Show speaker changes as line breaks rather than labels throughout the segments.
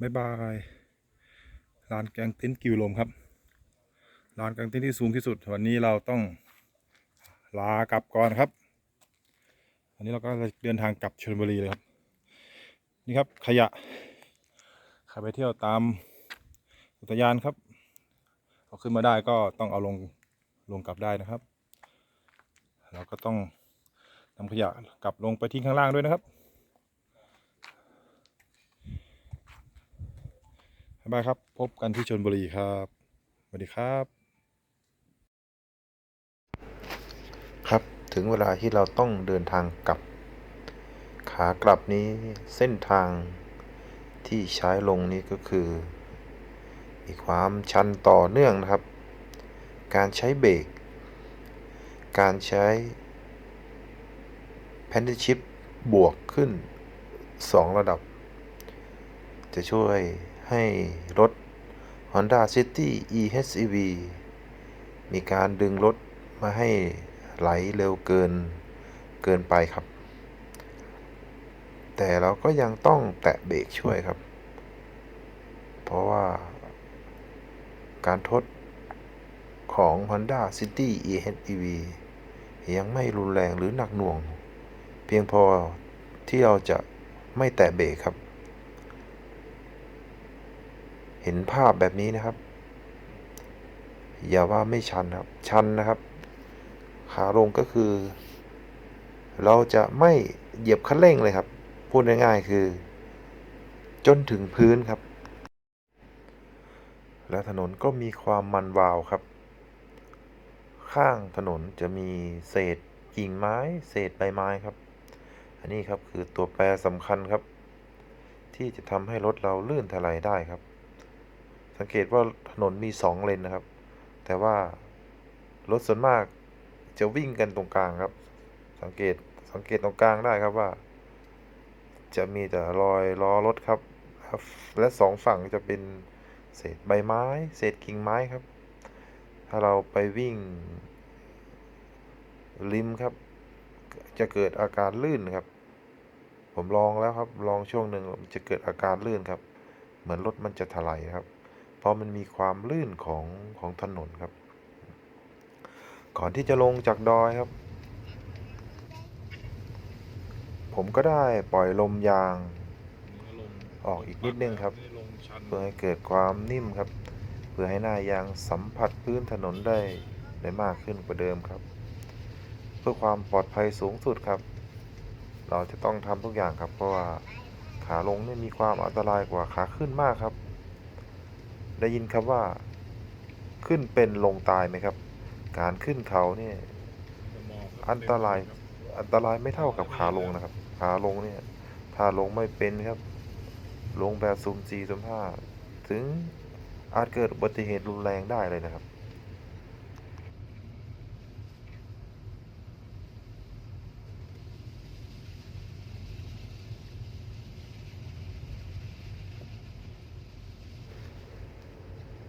บ๊ายบายลานกางเต็นท์กิวลมครับลานกางเต็นท์ที่สูงที่สุด วันนี้เราต้องลากลับก่อนครับวันนี้เราก็จะเดินทางกลับชลบุรีเลยครับ นี่ครับขยะใครไปเที่ยวตามอุทยานครับเอาขึ้นมาได้ก็ต้องเอาลงลงกลับได้นะครับ เราก็ต้องนำขยะกลับลงไปทิ้งข้างล่างด้วยนะครับ บ๊ายบายครับ พบกันที่ชนบุรีครับสวัสดีครับ
ครับถึงเวลาที่เราต้องเดินทางกลับ ขากลับนี้เส้นทางที่ใช้ลงนี้ก็คือ มีความชันต่อเนื่องนะครับ การใช้เบรกการใช้แพนดิชิปบวกขึ้น 2 ระดับ จะช่วย ให้รถ Honda City eHEV มีการดึงรถมาให้ไหลเร็วเกินเกินไปครับ แต่เราก็ยังต้องแตะเบรกช่วยครับ เพราะว่าการทดของ Honda City eHEV ยังไม่รุนแรงหรือหนักหน่วง เพียงพอที่เราจะไม่แตะเบรกครับ เห็นภาพแบบนี้นะครับ อย่าว่าไม่ชันครับ ชันนะครับ ขาลงก็คือ เราจะไม่เหยียบคันเร่งเลยครับ พูดง่ายๆคือ จนถึงพื้นครับ และถนนก็มีความมันวาวครับ ข้างถนนจะมีเศษกิ่งไม้ เศษใบไม้ครับ อันนี้ครับคือตัวแปรสำคัญครับ ที่จะทำให้รถเราลื่นถลายได้ครับ สังเกตว่าถนนมีสองเลนนะครับ แต่ว่ารถส่วนมากจะวิ่งกันตรงกลางครับ สังเกตสังเกตตรงกลางได้ครับว่า จะมีแต่รอยล้อรถครับ และสองฝั่งจะเป็นเศษใบไม้ เศษกิ่งไม้ครับ ถ้าเราไปวิ่งริมครับ จะเกิดอาการลื่นครับ ผมลองแล้วครับ ลองช่วงหนึ่งจะเกิดอาการลื่นครับ เหมือนรถมันจะถลายครับ เพราะมันมีความลื่นของของถนนครับ ก่อนที่จะลงจากดอยครับ ผมก็ได้ปล่อยลมยางออกอีกนิดนึงครับ เพื่อให้เกิดความนิ่มครับ เพื่อให้หน้ายางสัมผัสพื้นถนนได้ได้มากขึ้นกว่าเดิมครับ เพื่อความปลอดภัยสูงสุดครับ เราจะต้องทำทุกอย่างครับ เพราะว่าขาลงนี่มีความอันตรายกว่าขาขึ้นมากครับ ได้ยินครับว่า ขึ้นเป็นลงตายไหมครับ การขึ้นเขาเนี่ยอันตรายอันตรายไม่เท่ากับขาลงนะครับ ขาลงเนี่ย ถ้าลงไม่เป็นครับ ลงแบบซุ่มสี่ซุ่มห้าถึงอาจเกิดอุบัติเหตุรุนแรงได้เลยนะครับ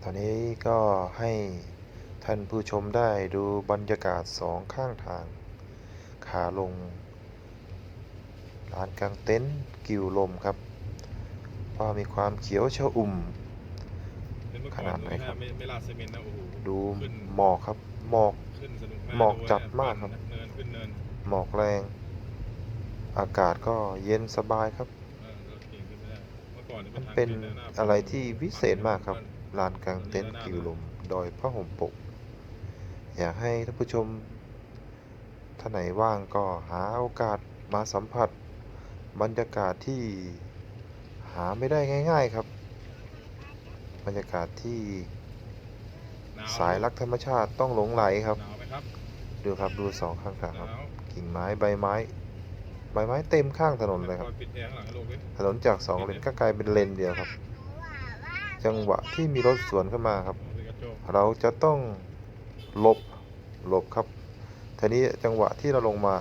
ตอนนี้ก็ให้ท่านผู้ชมได้ดูบรรยากาศสองข้างทาง ขาลงลานกลางเต็นท์กิวลมครับว่ามีความเขียวชอุ่ม ขนาดไหนครับ
ไม่ไม่ลาดซีเมนต์นะโอ้โห
ดู
ขึ้น
หมอกครับ หมอก
ขึ้นสนุกมาก
หมอก
ด้วย
จัดมากครับ
เนินขึ้นเนิน
หมอกแรง อากาศก็เย็นสบายครับ
เออเราเก่งขึ้นไม่ได้เมื่อก่อนย
มัน
ทาง
เป็น
ขึ้หา
อะไรที่วิเศษมากครับ ลานกลางเต็นท์กิวลมดอยพระห่มปก อยากให้ท่านผู้ชมท่านไหนว่างก็หาโอกาสมาสัมผัส บรรยากาศที่หาไม่ได้ง่าย ๆครับ บรรยากาศที่
หนว
สายรักธรรมชาติต้องหลงไหลครับ
หนาวไหมครับ
ดูครับดูสองข้างทาง
ห
ครับ
นาว
กิ่งไม้ใบไม้ ใบไม้เต็มข้างถนนเลยครับ
ปิดแอร์ข้างหลังให้ลูกดิ
ถนนจากสองเลนก็กลายเป็นเลนเดียวครับ จังหวะที่มีรถสวนเข้ามาครับ เราจะต้องหลบหลบครับทีนี้จังหวะที่เราลงมา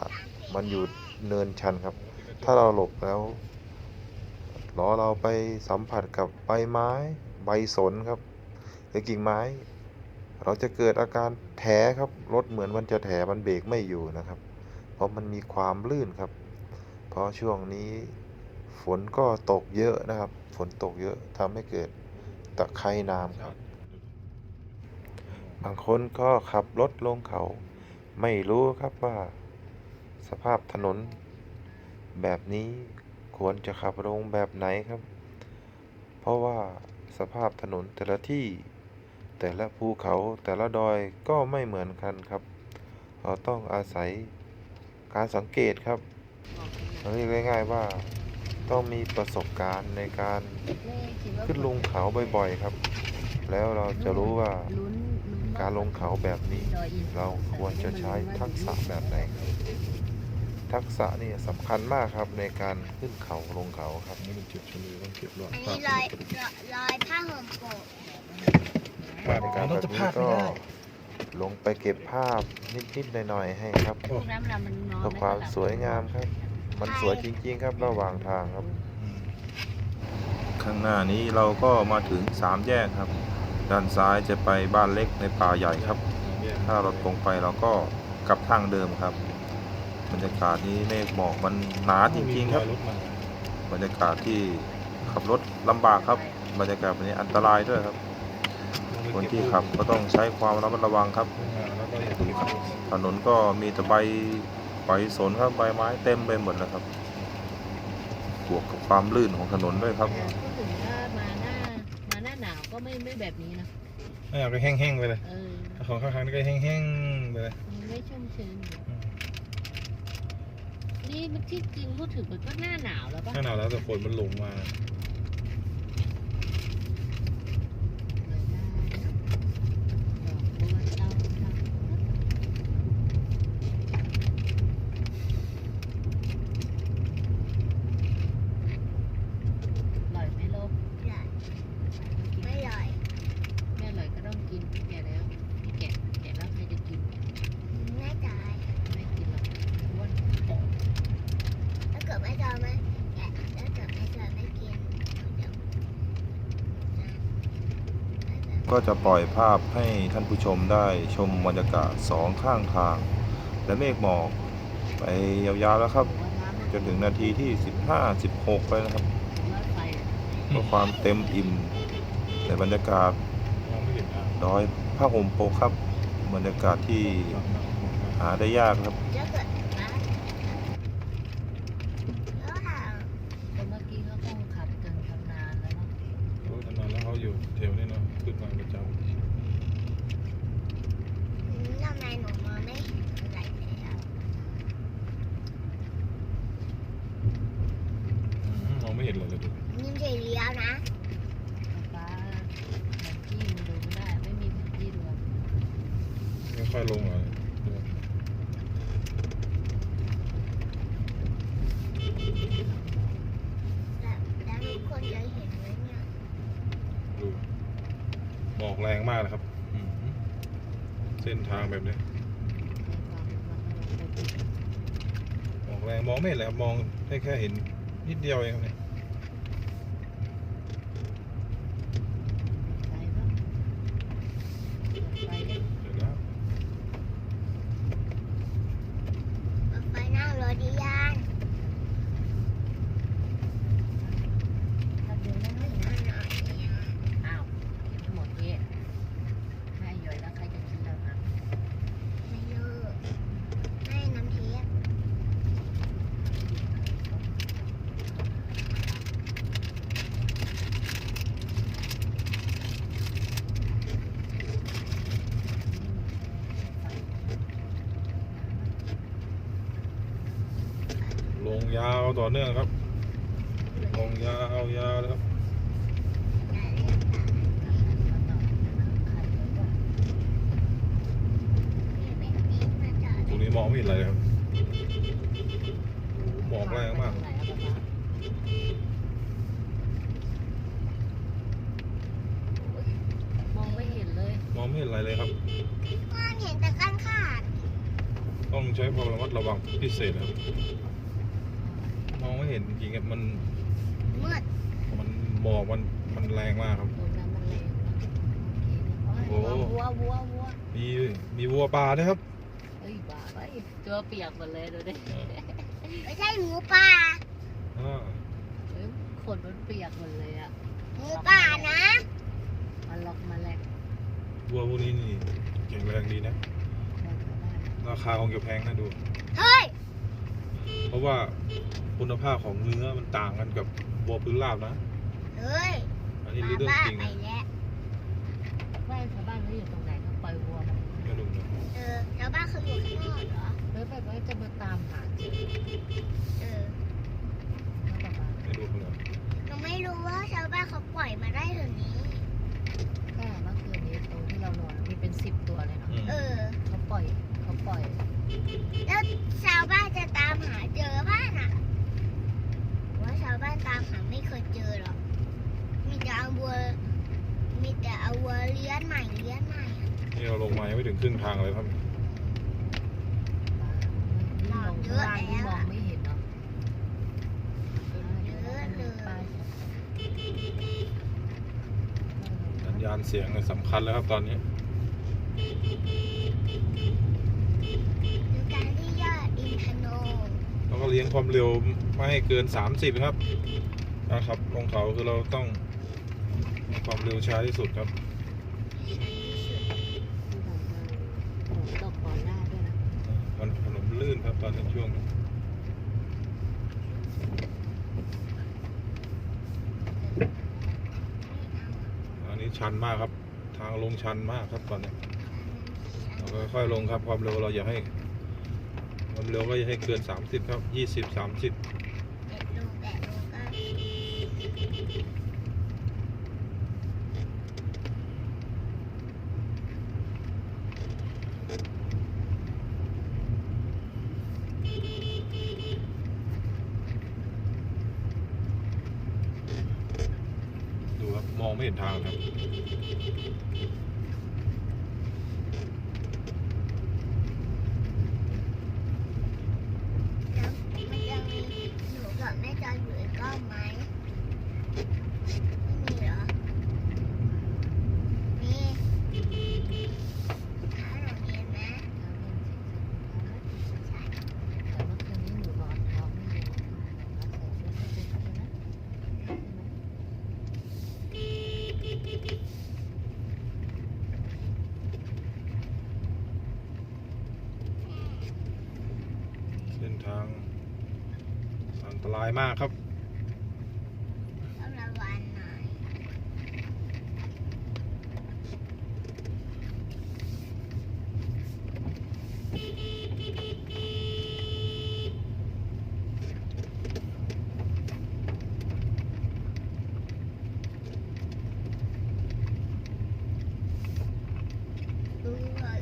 มันอยู่เนินชันครับ ถ้าเราหลบแล้วล้อเราไปสัมผัสกับใบไม้ใบสนครับหรือกิ่งไม้ เราจะเกิดอาการแถครับรถเหมือนมันจะแถมันเบรกไม่อยู่นะครับ เพราะมันมีความลื่นครับ เพราะช่วงนี้ฝนก็ตกเยอะนะครับ ฝนตกเยอะทำให้เกิด ตะไคร่น้ำครับ บางคนก็ขับรถลงเขา ไม่รู้ครับว่า สภาพถนน แบบนี้ควรจะขับลงแบบไหนครับ เพราะว่าสภาพถนนแต่ละที่ แต่ละภูเขาแต่ละดอยก็ไม่เหมือนกันครับ เราต้องอาศัยการสังเกตครับเรียกง่ายๆว่า ต้องมีประสบการณ์ในการขึ้นลงเขาบ่อยๆครับ แล้วเราจะรู้ว่าการลงเขาแบบนี้ เราควรจะใช้ทักษะแบบไหนครับทักษะนี่สำคัญมากครับในการขึ้นเขาลงเขาครับ
นี่เป็นจุดชมวิวต้องเก็บรอด
อันนี้ลอยลอยผ้าห่มโปะ
พลาด
ใน
กา
การร
เรา
แบบ
จะพ
นี้
ลาดไม่
ก็
ได้
ลงไปเก็บภาพนิดๆหน่อยๆให้ครับ
โอ้
น้ำดำมันนอน
เพื่อความสวยงามครับ มันสวยจริง ๆ ครับระหว่างทางครับ ข้างหน้านี้เราก็มาถึงสามแยกครับ ด้านซ้ายจะไปบ้านเล็กในป่าใหญ่ครับ ถ้าเราตรงไปเราก็กลับทางเดิมครับบรรยากาศนี้เมฆหมอกมันหนาจริงๆครับ บรรยากาศที่ขับรถลำบากครับ บรรยากาศแบบนี้อันตรายด้วยครับ คนที่ขับก็ต้องใช้ความระมัดระวังครับ ถนนก็มีแต่ใบ ใบสนครับใบไม้เต็มไปหมดแล้วครับบวกกับความลื่นของถนนด้วยครับ
พูดถึงว่ามาหน้ามาหน้าหนาวก็ไม่ไม่แบบนี้นะ
ไม่เอาก็แห้งๆไปเลย
เออ
ของข้างๆนี่ก็แห้งๆไปเลย
มันไม่ชุ่มชื้นอยู่นี่มันที่จริงพูดถึงมันก็หน้าหนาวแล้วป่ะ
ถ้าหนาวแล้วแต่ฝนมันหลงมา
อร่อยไหมโลก
ลอยไม่ลอย
ไม่อร่อยก็ต้องกินแก่แล้วแก่แก่แล้วใครจะกิน
ไม่ตาย
ไม่กินหรอกอ้วน
ถ้าเกิดไม่ตายไหมแกะถ้าเกิดไม่ตายไม่กินเดี๋ยว
ก็จะปล่อยภาพให้ท่านผู้ชมได้ชมบรรยากาศสองข้างทาง และเมฆหมอกไปยาวๆแล้วครับ จนถึงนาทีที่ 15 16 ไปนะครับเพื่อความเต็มอิ่มในบรรยากาศดอยผ้าห่มโปกครับ บรรยากาศที่หาได้ยากครับ
ถ้าเกิดนะแล้วห่าง
แต่เมื่อกี้เขาคงขับจนชำนาญแล้วเนาะ
โอ้ยทำนานแล้วเขาอยู่แถวนี้เนาะขึ้นมาประจำ
ทำไมหนูมองไม่เห็นอะไรเลยอะ
อืมมองไม่เห็นเลยเลยดู
นี่จะเลี้ยวนะ
ฟ้าแผนที่มันดูไม่ได้ ไม่มีแผนที่ดู
ไม่ค่อยลงเหรอดู
แล้วแล้วทุกคนจะเห็นไหมเนี่ย
ดูห มอกแรงมากนะครับอืมเส้นทางแบบนี้หมอกแรงมองไม่เห็นเลยครับมองได้แค่เห็นนิดเดียวเองครับเนี่ย
ไปปะไปเลย
เดี๋ยวแล้ว
รถไฟนั่งรถดียาน
ถ้าเดินแล้วไม่
นั่งหน่อยเนี่ย
อ้าวเก็บไม่หมดเยอะให้ย่อยแล้วใครจะกินแล้วนะ
ไม่เลิกให้น้ำเทียบ
ลงยาว ต่อเนื่องครับลงยาวยาวเลยครับตรงนี้มองไม่เห็นอะไรเลยครับโอ้โหหมอกแรงมาก
มองไม่เห็นเลย
มองไม่เห็นอะไรเลยครับ
มองเห็นแต่ก้านขาด
ต้องใช้ความระมัดระวังพิเศษครับมองไม่ เห็นจริงๆครับมัน
มืด
มันหมอกมันมันแรงมากครับ
ตรงนั้นมันแรงโอเคนะวัววัววัว
มีมีวัวป่าด้วยครับ
เฮ้ยบ้าไปตัวเปียกหมดเลยดูดิ
เออ
ไม่ใช่หมูป่า
อ่า
ฝนมันเปียกหมดเลยอะ
หมูป่านะ
มันล็อกมาแลก
วัวพวกนี้นี่แข็งแรงดีนะ
แลกมาได้
ราคาคงจะแพงนะดู
เฮ้ย
เพ ราะว่าคุณภาพของเนื้อมันต่างกันกับวัวพื้นราบนะ
เฮ้ย
อันนี้
มา
เรื่อง
บ้า
จริง
ไป
นะ
แล้ว
บ้านชาวบ้านเขาอยู่ตรงไหนเขาปล่อยวัวมัน
ไม่รู้นะ
เออชาวบ้านเขาอยู่ข้างนอกเหรอ
แล้วแบบว่าจะมาตามหาเจอ
เออ
แล้วแบบว่า
ไม่รู้เลย
หนูไม่รู้ว่าชาวบ้านเขาปล่อยมาได้ถึงนี้
แค่เมื่อคืนนี้ตรงที่เรานอนมีเป็นสิบตัวเลยเนาะ
อืม
เออ
เขาปล่อยเขาปล่อย
แล้วชาวบ้านจะตามหาเจอบ้านอะว่าชาวบ้านตามหาไม่เคยเจอหรอก มีแต่เอาวัว มีแต่เอาวัวเลี้ยงใหม่เลี้ยงใหม่อะ
นี่เราล งมายังไม่ถึงครึ่งทางเลยครับ
มองข้างล่างนี่มองไม่เห็นเนาะ
เยอะเลย
ป้าย
สัญญาณเสียงเนี่ยสำคัญแล้วครับตอนนี้
ดูการที่ยอดอินทนนท์
เราก็เลี้ยงความเร็วไม่ให้เกิน 30 ครับนะครับลงเขาคือเราต้องให้ความเร็วช้าที่สุดครับ
ฝนตกก่อนหน้าด้วยนะ
มันถนนลื่นครับ ตอนนั้นช่วงอันนี้ชันมากครับ ทางลงชันมากครับตอนนี้เราค่อยๆลงครับความเร็วเราอย่าให้ความเร็วก็อย่าให้เกิน 30 ครับ 20 30
เด็ดลงแดดลงก็
ดูครับ มองไม่เห็นทางครับ
แล้วมันจะมีหนูกับแม่จอยอยู่อีกก้อนไหมไม่มีเหรอ มีถ้าหนูเรียนไหมใช่
แต่เมื่อคืนนี้หนูนอนท้องไม่อยู่แล้วใส่ชุดไม่เป็นไรนะ
เส้นทางอันตรายมากครับ
ต้องระวังหน่อย ดูเลย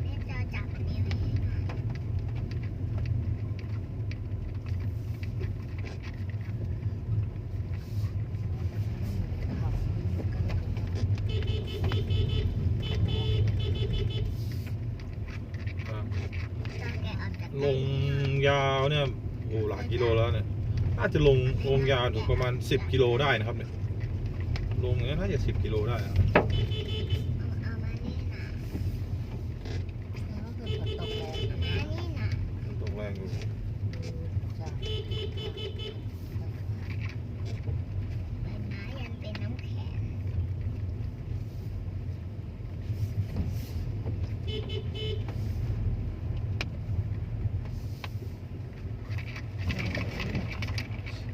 แม่จะจับนิ้วให้หน่อย
อ่า
จะแกะออกจาก
ลงยาวเนี่ยโอ้หลายกิโลแล้วเนี่ยน่าจะลงลงยาวถึงประมาณ 10 กิโลได้นะครับเนี่ยลงเนี่ยน่าจะ 10 กิโลได้นะ
เอาเอามานี่นะ
แล้วก็คือฝนตกแรง
เอามานี่นะ
มันตกแรงอยู่
จ้ะ
ใบไม้ยังเป็นน้ำแข็ง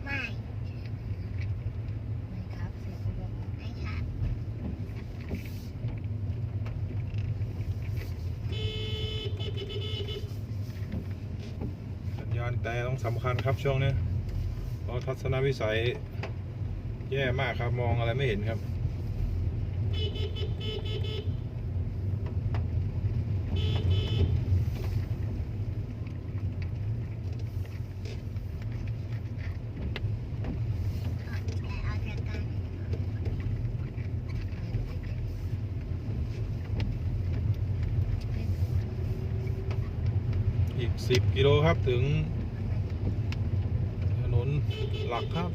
ไม่
ไม่ครับเสียงเขาบอกว่า
ไม่ค่ะ
สัญญาณแต่ต้อง สำคัญครับช่วงนี้เพราะทัศนวิสัย แย่มากครับมองอะไรไม่เห็นครับ
อีก
10กิโลครับถึง หลักครับ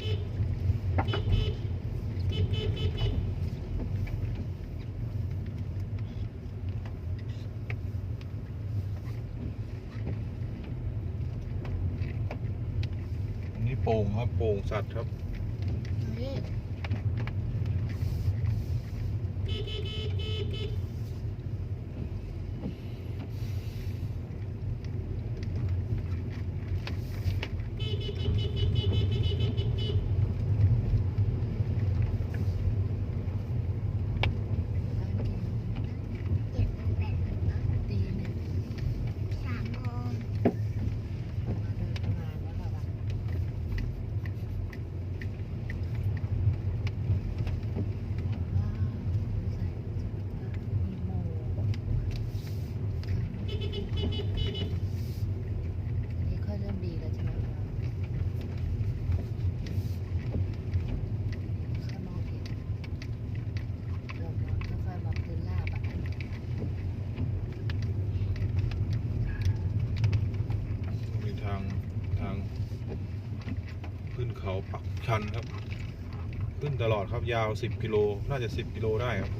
นี่โป่งครับโป่งสัตว์ครับ
เฮ้ย ชันครับ
ขึ้นตลอดครับยาว 10 กิโล น่าจะ 10 กิโลได้ครับ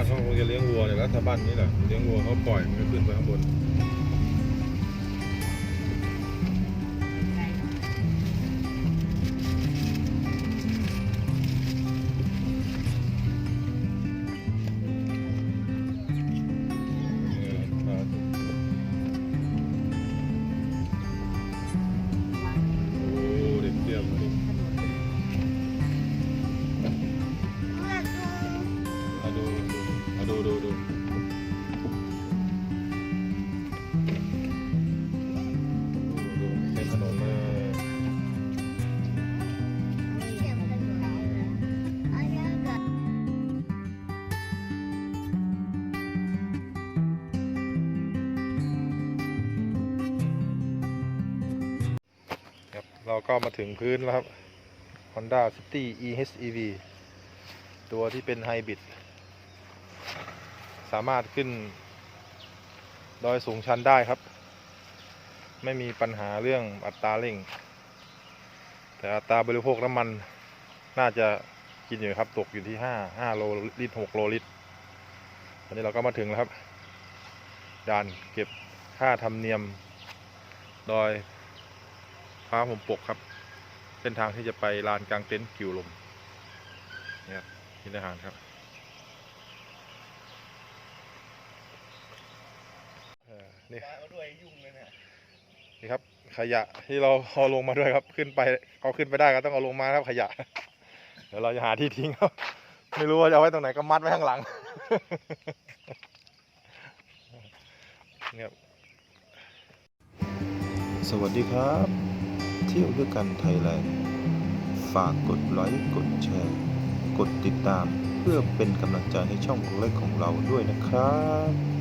าน
เขา
คงจะเลี้ยงวัวเนี่ยแล้บาลนี่แหละเลี้ยงวัวเขาปล่อยมันขึ้นไปข้างบน เราก็มาถึงพื้นแล้วครับ Honda City EHEV ตัวที่เป็นไฮบริดสามารถขึ้น ดอยสูงชันได้ครับ ไม่มีปัญหาเรื่องอัตราเร่ง แต่อัตราบริโภคน้ำมันน่าจะกินอยู่ครับ ตกอยู่ที่ 5 5 โลลิตร 6 โลลิตรตอนนี้เราก็มาถึงแล้วครับ ด่านเก็บค่าธรรมเนียมดอย ฟ้าผมปกครับ เส้นทางที่จะไปลานกลางเต็นท์กิวลมนี่ครับที่ทหารครับเออนี่นี่ครับ ขยะที่เราเอาลงมาด้วยครับ ขึ้นไปเอาขึ้นไปได้ก็ต้องเอาลงมาครับขยะ เดี๋ยวเราจะหาที่ทิ้งครับ ไม่รู้ว่าจะเอาไว้ตรงไหนก็มัดไว้ข้างหลังนี่ครับ
สวัสดีครับ เที่ยวด้วยกันไทยแลนด์ ฝากกดไลค์กดแชร์ กดติดตามเพื่อเป็นกำลังใจให้ช่องเล็กของเราด้วยนะครับ